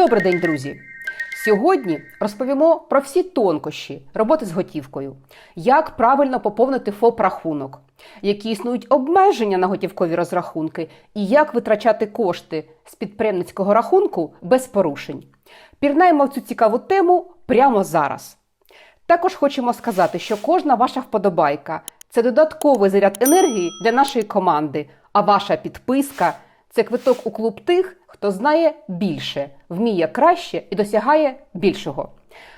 Добрий день, друзі! Сьогодні розповімо про всі тонкощі роботи з готівкою, як правильно поповнити ФОП-рахунок, які існують обмеження на готівкові розрахунки, і як витрачати кошти з підприємницького рахунку без порушень. Пірнаємо в цю цікаву тему прямо зараз. Також хочемо сказати, що кожна ваша вподобайка це додатковий заряд енергії для нашої команди, а ваша підписка це квиток у клуб тих, хто знає більше, вміє краще і досягає більшого.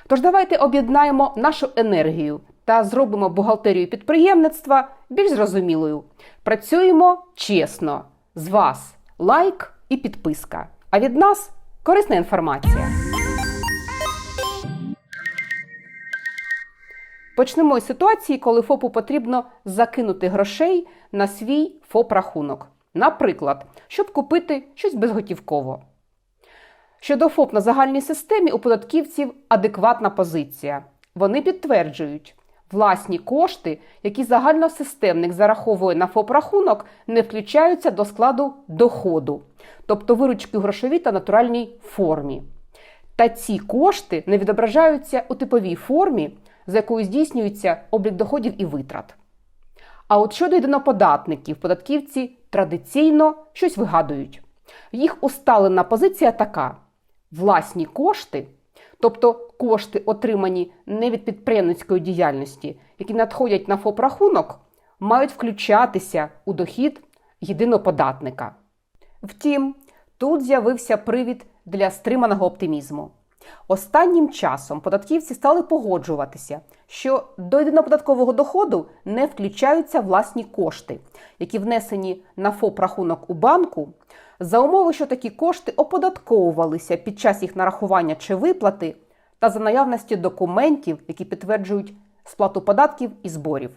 Тож давайте об'єднаємо нашу енергію та зробимо бухгалтерію підприємництва більш зрозумілою. Працюємо чесно. З вас лайк і підписка. А від нас корисна інформація. Почнемо із ситуації, коли ФОПу потрібно закинути грошей на свій ФОП-рахунок. Наприклад, щоб купити щось безготівково. Щодо ФОП на загальній системі у податківців адекватна позиція. Вони підтверджують, власні кошти, які загальносистемник зараховує на ФОП-рахунок, не включаються до складу доходу, тобто виручки в грошовій та натуральній формі. Та ці кошти не відображаються у типовій формі, за якою здійснюється облік доходів і витрат. А от щодо єдиноподатників, податківці традиційно щось вигадують. Їх усталена позиція така: власні кошти, тобто кошти, отримані не від підприємницької діяльності, які надходять на ФОП-рахунок, мають включатися у дохід єдиноподатника. Втім, тут з'явився привід для стриманого оптимізму. Останнім часом податківці стали погоджуватися, що до єдиноподаткового доходу не включаються власні кошти, які внесені на ФОП рахунок у банку, за умови, що такі кошти оподатковувалися під час їх нарахування чи виплати, та за наявності документів, які підтверджують сплату податків і зборів.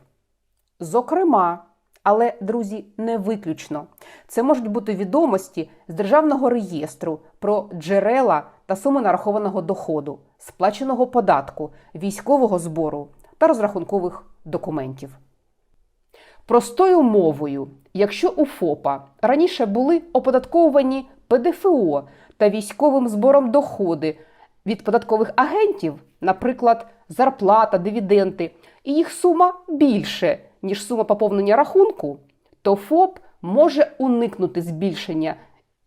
Зокрема, але, друзі, не виключно. Це можуть бути відомості з державного реєстру про джерела та суми нарахованого доходу, сплаченого податку, військового збору та розрахункових документів. Простою мовою, якщо у ФОПа раніше були оподатковувані ПДФО та військовим збором доходи від податкових агентів, наприклад, зарплата, дивіденти, і їх сума більше, ніж сума поповнення рахунку, то ФОП може уникнути збільшення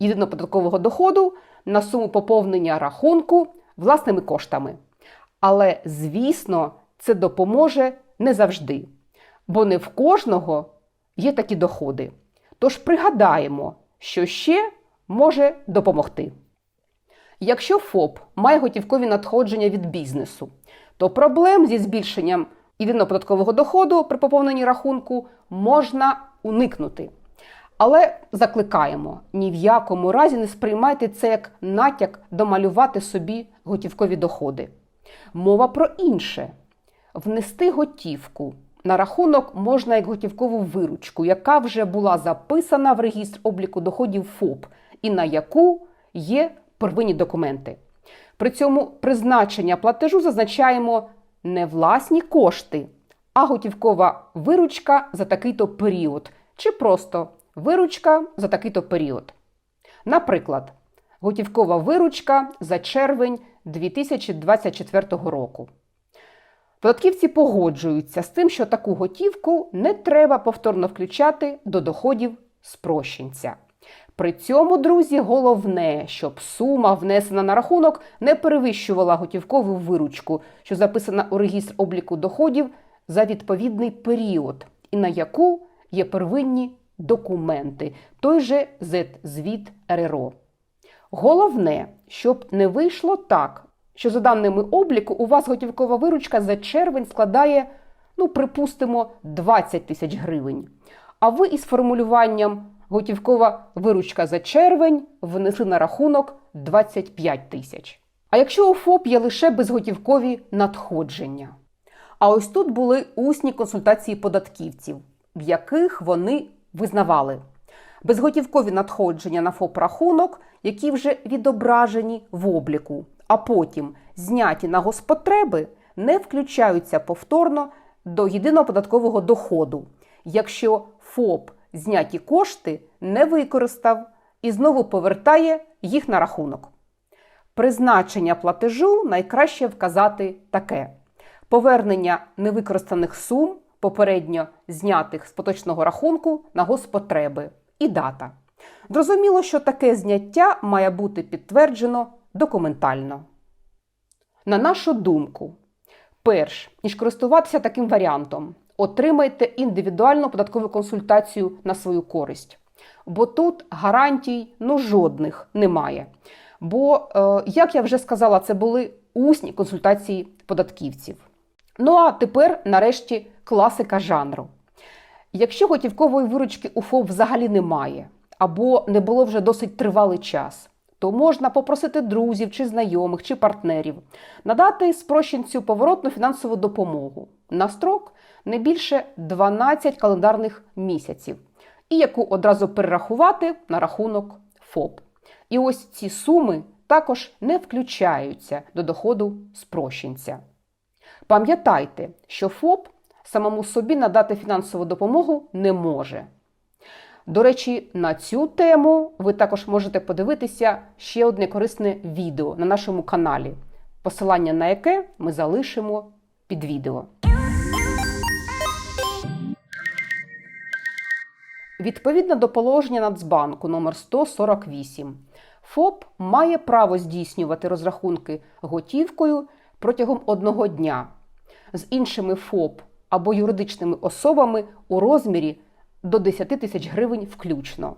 єдиноподаткового доходу на суму поповнення рахунку власними коштами. Але, звісно, це допоможе не завжди, бо не в кожного є такі доходи. Тож пригадаємо, що ще може допомогти. Якщо ФОП має готівкові надходження від бізнесу, то проблем зі збільшенням єдиноподаткового доходу при поповненні рахунку можна уникнути. Але закликаємо, ні в якому разі не сприймайте це як натяк домалювати собі готівкові доходи. Мова про інше: внести готівку на рахунок можна як готівкову виручку, яка вже була записана в регістр обліку доходів ФОП, і на яку є первинні документи. При цьому призначення платежу зазначаємо не власні кошти, а готівкова виручка за такий-то період, чи просто виручка за такий-то період. Наприклад, готівкова виручка за червень 2024 року. Податківці погоджуються з тим, що таку готівку не треба повторно включати до доходів спрощенця. При цьому, друзі, головне, щоб сума, внесена на рахунок, не перевищувала готівкову виручку, що записана у регістр обліку доходів за відповідний період, і на яку є первинні документи, той же Z-звіт РРО. Головне, щоб не вийшло так, що за даними обліку у вас готівкова виручка за червень складає, ну, припустимо, 20 тисяч гривень. А ви із формулюванням готівкова виручка за червень внесли на рахунок 25 тисяч. А якщо у є лише безготівкові надходження? А ось тут були усні консультації податківців, в яких вони визнавали безготівкові надходження на ФОП-рахунок, які вже відображені в обліку, а потім зняті на госпотреби, не включаються повторно до єдиного податкового доходу, якщо ФОП зняті кошти не використав і знову повертає їх на рахунок. Призначення платежу найкраще вказати таке: повернення невикористаних сум, попередньо знятих з поточного рахунку на госпотреби і дата. Зрозуміло, що таке зняття має бути підтверджено документально. На нашу думку, перш ніж користуватися таким варіантом, отримайте індивідуальну податкову консультацію на свою користь. Бо тут гарантій ну жодних немає. Бо, е, як я вже сказала, це були усні консультації податківців. Ну а тепер, нарешті, класика жанру. Якщо готівкової виручки у ФОП взагалі немає, або не було вже досить тривалий час, то можна попросити друзів чи знайомих чи партнерів надати спрощенцю поворотну фінансову допомогу на строк не більше 12 календарних місяців, і яку одразу перерахувати на рахунок ФОП. І ось ці суми також не включаються до доходу спрощенця. Пам'ятайте, що ФОП самому собі надати фінансову допомогу не може. До речі, на цю тему ви також можете подивитися ще одне корисне відео на нашому каналі, посилання на яке ми залишимо під відео. Відповідно до положення Нацбанку номер 148 ФОП має право здійснювати розрахунки готівкою протягом одного дня з іншими ФОП або юридичними особами у розмірі до 10 тисяч гривень включно,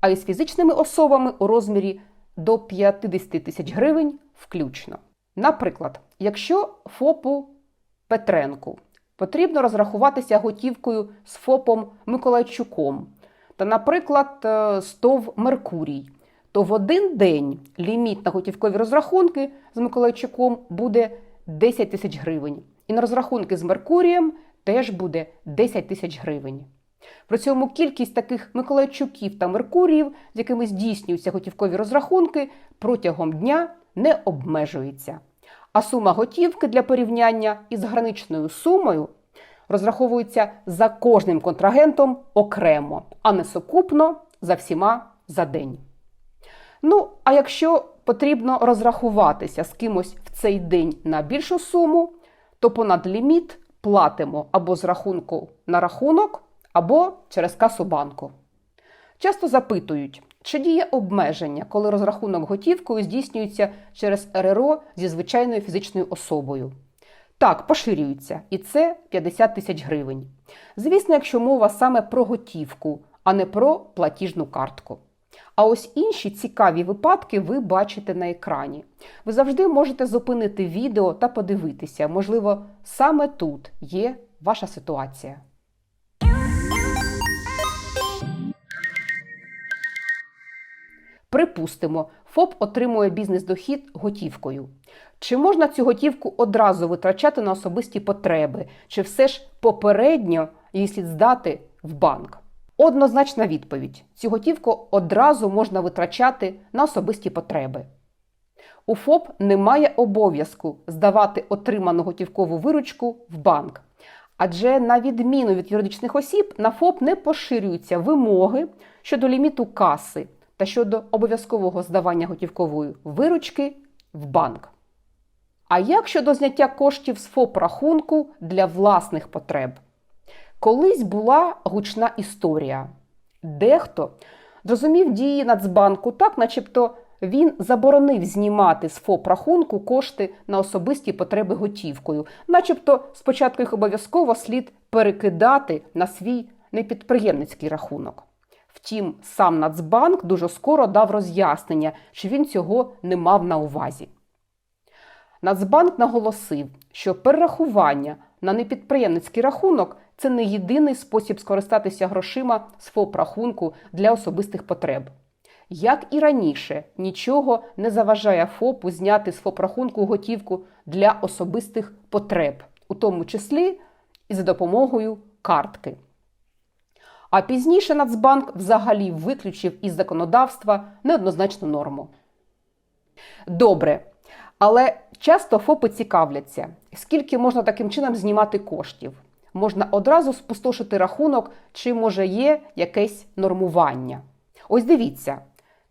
а із фізичними особами у розмірі до 50 тисяч гривень включно. Наприклад, якщо ФОПу Петренку потрібно розрахуватися готівкою з ФОПом Миколайчуком та, наприклад, е, СТОВ Меркурій, то в один день ліміт на готівкові розрахунки з Миколайчуком буде 10 тисяч гривень. І на розрахунки з Меркурієм теж буде 10 тисяч гривень. При цьому кількість таких Миколайчуків та Меркуріїв, з якими здійснюються готівкові розрахунки, протягом дня не обмежується. А сума готівки для порівняння із граничною сумою розраховується за кожним контрагентом окремо, а не сукупно за всіма за день. Ну, а якщо потрібно розрахуватися з кимось в цей день на більшу суму, то понад ліміт платимо або з рахунку на рахунок, або через касу банку. Часто запитують, чи діє обмеження, коли розрахунок готівкою здійснюється через РРО зі звичайною фізичною особою. Так, поширюється, і це 50 тисяч гривень. Звісно, якщо мова саме про готівку, а не про платіжну картку. А ось інші цікаві випадки ви бачите на екрані. Ви завжди можете зупинити відео та подивитися, можливо, саме тут є ваша ситуація. Припустимо, ФОП отримує бізнес-дохід готівкою. Чи можна цю готівку одразу витрачати на особисті потреби, чи все ж попередньо її слід здати в банк? Однозначна відповідь: цю готівку одразу можна витрачати на особисті потреби. У ФОП немає обов'язку здавати отриману готівкову виручку в банк. Адже, на відміну від юридичних осіб, на ФОП не поширюються вимоги щодо ліміту каси та щодо обов'язкового здавання готівкової виручки в банк. А як щодо зняття коштів з ФОП рахунку для власних потреб? Колись була гучна історія. Дехто зрозумів дії Нацбанку так, начебто він заборонив знімати з ФОП рахунку кошти на особисті потреби готівкою, начебто спочатку їх обов'язково слід перекидати на свій непідприємницький рахунок. Втім, сам Нацбанк дуже скоро дав роз'яснення, що він цього не мав на увазі. Нацбанк наголосив, що перерахування на непідприємницький рахунок це не єдиний спосіб скористатися грошима з ФОП рахунку для особистих потреб. Як і раніше, нічого не заважає ФОПу зняти з ФОП рахунку готівку для особистих потреб, у тому числі і за допомогою картки. А пізніше Нацбанк взагалі виключив із законодавства неоднозначну норму. Добре. Але часто ФОПи цікавляться, скільки можна таким чином знімати коштів. Можна одразу спустошити рахунок, чи може є якесь нормування. Ось дивіться,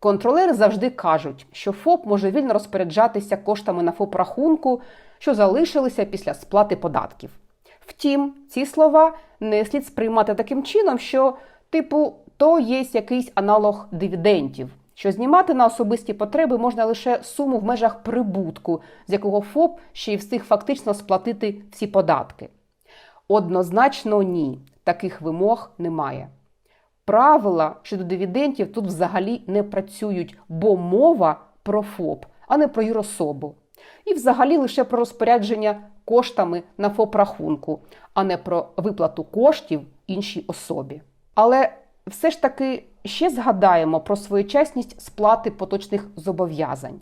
Контролери завжди кажуть, що ФОП може вільно розпоряджатися коштами на ФОП рахунку, що залишилися після сплати податків. Втім, ці слова не слід сприймати таким чином, що, типу, то є якийсь аналог дивідендів, що знімати на особисті потреби можна лише суму в межах прибутку, з якого ФОП ще й встиг фактично сплатити всі податки. Однозначно ні, таких вимог немає. Правила щодо дивідендів тут взагалі не працюють, бо мова про ФОП, а не про юрособу. І взагалі лише про розпорядження коштами на ФОП рахунку, а не про виплату коштів іншій особі. Але все ж таки ще згадаємо про своєчасність сплати поточних зобов'язань.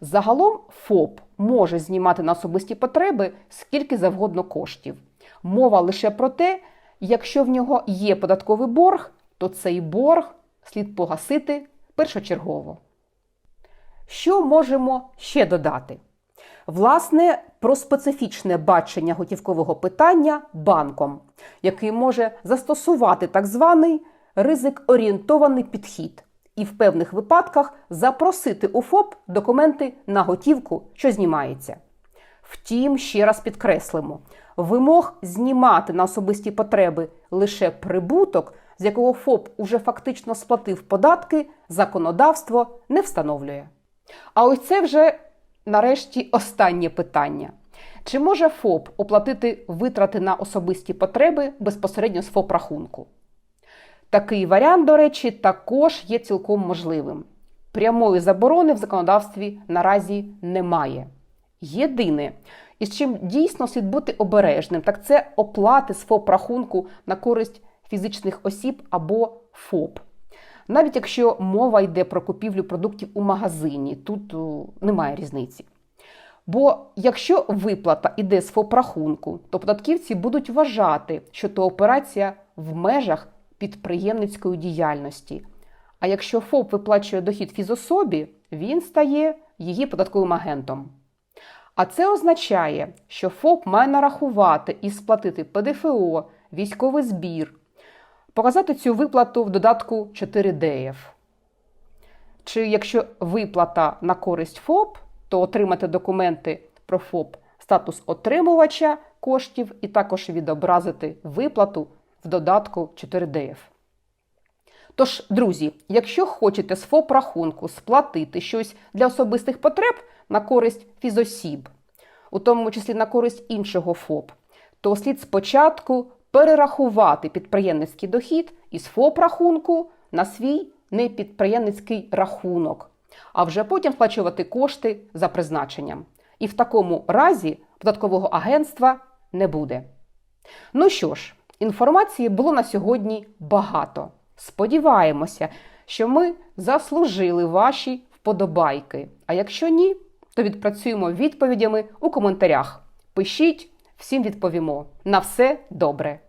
Загалом ФОП може знімати на особисті потреби скільки завгодно коштів. Мова лише про те, якщо в нього є податковий борг, то цей борг слід погасити першочергово. Що можемо ще додати? Власне, про специфічне бачення готівкового питання банком, який може застосувати так званий ризик-орієнтований підхід і в певних випадках запросити у ФОП документи на готівку, що знімається. Втім, ще раз підкреслимо, вимог знімати на особисті потреби лише прибуток, з якого ФОП уже фактично сплатив податки, законодавство не встановлює. А ось це вже нарешті останнє питання. Чи може ФОП оплатити витрати на особисті потреби безпосередньо з ФОП рахунку? Такий варіант, до речі, також є цілком можливим. Прямої заборони в законодавстві наразі немає. Єдине, із чим дійсно слід бути обережним, так це оплати з ФОП рахунку на користь фізичних осіб або ФОП. Навіть якщо мова йде про купівлю продуктів у магазині, тут о, немає різниці. Бо якщо виплата йде з ФОП рахунку, то податківці будуть вважати, що то операція в межах підприємницької діяльності. А якщо ФОП виплачує дохід фізособі, він стає її податковим агентом. А це означає, що ФОП має нарахувати і сплатити ПДФО, військовий збір, показати цю виплату в додатку 4 ДФ. Чи якщо виплата на користь ФОП, то отримати документи про ФОП статус отримувача коштів і також відобразити виплату в додатку 4 ДФ. Тож, друзі, якщо хочете з ФОП рахунку сплатити щось для особистих потреб на користь фізосіб, у тому числі на користь іншого ФОП, то слід спочатку перерахувати підприємницький дохід із ФОП рахунку на свій непідприємницький рахунок, а вже потім сплачувати кошти за призначенням. І в такому разі податкового агентства не буде. Ну що ж, інформації було на сьогодні багато. Сподіваємося, що ми заслужили ваші вподобайки. А якщо ні, то відпрацюємо відповідями у коментарях. Пишіть, всім відповімо. На все добре!